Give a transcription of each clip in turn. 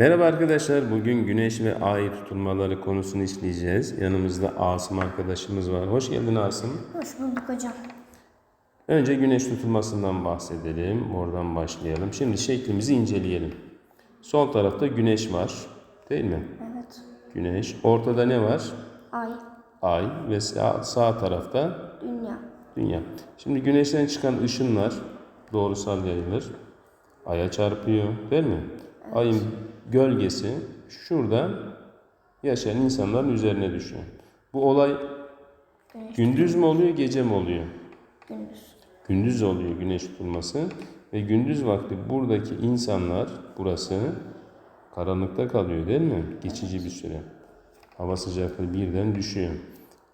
Merhaba arkadaşlar. Bugün güneş ve ay tutulmaları konusunu işleyeceğiz. Yanımızda Asım arkadaşımız var. Hoş geldin Asım. Hoş bulduk hocam. Önce güneş tutulmasından bahsedelim. Oradan başlayalım. Şimdi şeklimizi inceleyelim. Sol tarafta güneş var. Değil mi? Evet. Güneş. Ortada ne var? Ay, Ay ve sağ, sağ tarafta dünya. dünya. Şimdi güneşten çıkan ışınlar doğrusal yayılır. Aya çarpıyor değil mi? Ayın gölgesi şurada yaşayan insanların üzerine düşüyor. Bu olay Güneş gündüz mü oluyor gece mi oluyor? gündüz. Gündüz oluyor güneş tutulması ve gündüz vakti buradaki insanlar burası karanlıkta kalıyor değil mi? Geçici bir süre. Hava sıcaklığı birden düşüyor.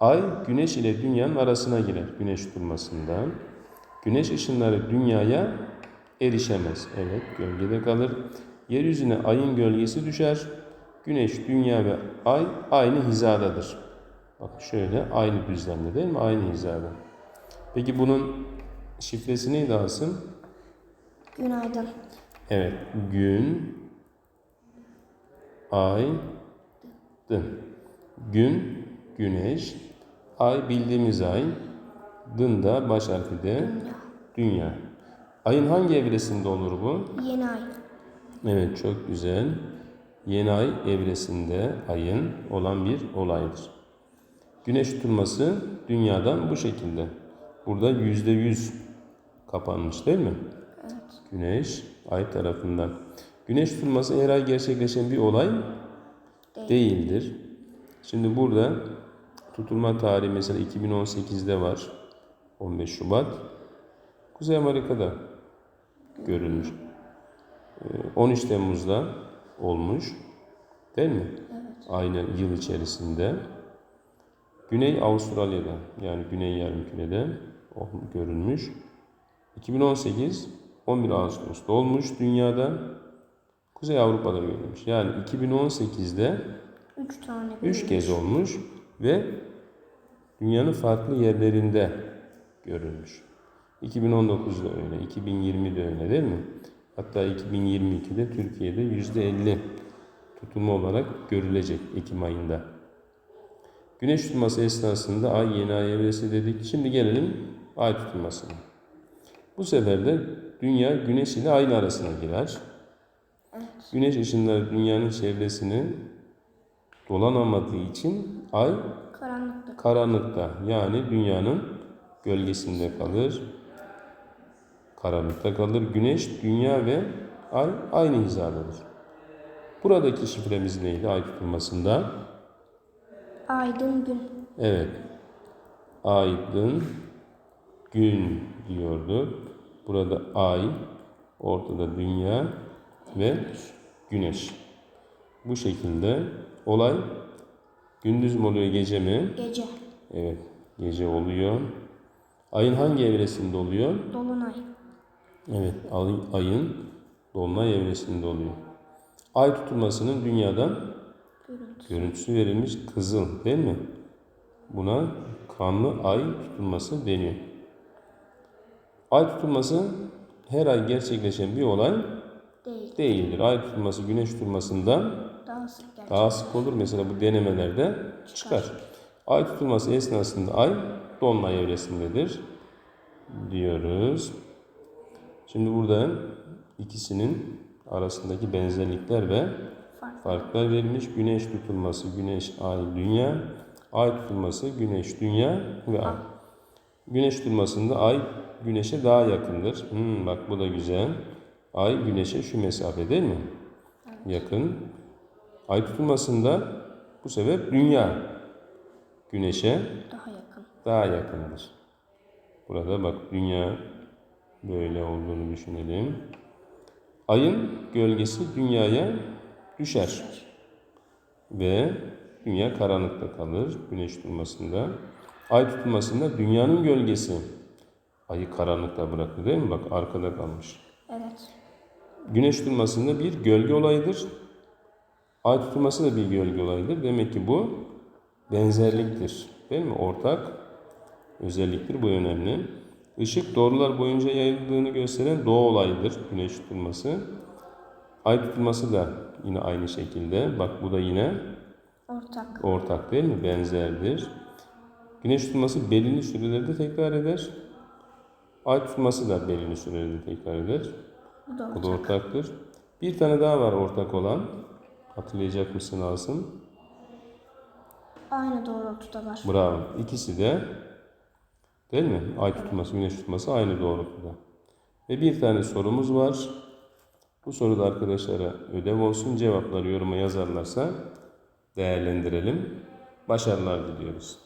Ay güneş ile dünyanın arasına girer güneş tutulmasında. Güneş ışınları dünyaya erişemez. Evet gölgede kalır. Yeryüzüne ayın gölgesi düşer. Güneş, dünya ve ay aynı hizadadır. Bak şöyle aynı düzlemde değil mi? Aynı hizada. Peki bunun şifresi neydi Asım? Günaydın. Evet. Gün, ay, dın. Gün, güneş, ay bildiğimiz ay, dın da baş harfi de Dünya. dünya. Ayın hangi evresinde olur bu? Yeni ay. Evet çok güzel. Yeni ay evresinde ayın olan bir olaydır. Güneş tutulması dünyadan bu şekilde. Burada yüzde yüz kapanmış değil mi? Evet. Güneş ay tarafından. Güneş tutulması her ay gerçekleşen bir olay değildir. Şimdi burada tutulma tarihi mesela 2018'de var. 15 Şubat. Kuzey Amerika'da görülmüş. Ee, 13 Temmuz'da olmuş. Değil mi? Aynı yıl içerisinde. Güney Avustralya'da yani Güney Yarımküre'de görülmüş. 2018 11 Ağustos'ta olmuş dünyada. Kuzey Avrupa'da görülmüş. Yani 2018'de Üç tane. 3 kez olmuş ve dünyanın farklı yerlerinde görülmüş. 2019'da öyle, 2020'de öyle değil mi? Hatta 2022'de Türkiye'de %50 tutulma olarak görülecek Ekim ayında. Güneş tutulması esnasında ay yeni ay evresi dedik. Şimdi gelelim ay tutulmasına. Bu sefer de dünya güneş ile ayın arasına girer. Güneş ışınları dünyanın çevresini dolanamadığı için ay Karanlıkta. karanlıkta yani dünyanın gölgesinde kalır. Karanlıkta kalır. Güneş, dünya ve ay aynı hizadadır. Buradaki şifremiz neydi ay tutulmasında? Aydın gün. Evet. Aydın gün diyordu. Burada ay, ortada dünya ve güneş. Bu şekilde olay gündüz mü oluyor gece mi? Gece. Evet, gece oluyor. Ayın hangi evresinde oluyor? Dolunay. Evet, ay, ayın dolunay evresinde oluyor. Ay tutulmasının dünyadan Görüntü. görüntüsü verilmiş kızıl değil mi? Buna kanlı ay tutulması deniyor. Ay tutulması her ay gerçekleşen bir olay Değil. değildir. Ay tutulması güneş tutulmasından Daha sık daha sık olur. Mesela bu denemelerde çıkar. Ay tutulması esnasında ay dolunay evresindedir diyoruz. Şimdi burada ikisinin arasındaki benzerlikler ve Fark. farklar verilmiş. Güneş tutulması, güneş, ay, dünya. Ay tutulması, güneş, dünya ve ay. Güneş tutulmasında ay güneşe daha yakındır. Hmm, bak bu da güzel. Ay güneşe şu mesafe değil mi? Yakın. Ay tutulmasında bu sefer dünya güneşe Daha yakın. daha yakındır. Burada bak dünya böyle olduğunu düşünelim. Ayın gölgesi dünyaya düşer. Ve dünya karanlıkta kalır güneş tutulmasında. Ay tutulmasında dünyanın gölgesi ayı karanlıkta bırakır değil mi? Bak arkada kalmış. Evet. Güneş tutulmasında bir gölge olayıdır. Ay tutulması da bir gölge olayıdır. Demek ki bu benzerliktir. Değil mi? Ortak özelliktir. Bu önemli. Işık doğrular boyunca yayıldığını gösteren doğu olayıdır. Güneş tutulması. Ay tutulması da Yine aynı şekilde. Bak bu da yine Ortak. ortak değil mi? Benzerdir. Güneş tutulması belirli sürelerde tekrar eder. Ay tutulması da belirli sürelerde tekrar eder. Bu da Bu da ortak. ortaktır. Bir tane daha var ortak olan. Hatırlayacak mısın Asım? Aynı doğrultudalar. Bravo. İkisi de değil mi? Ay tutulması, güneş tutulması aynı doğrultuda. Ve bir tane sorumuz var. Bu soruda arkadaşlara ödev olsun. Cevapları yoruma yazarlarsa değerlendirelim. Başarılar diliyoruz.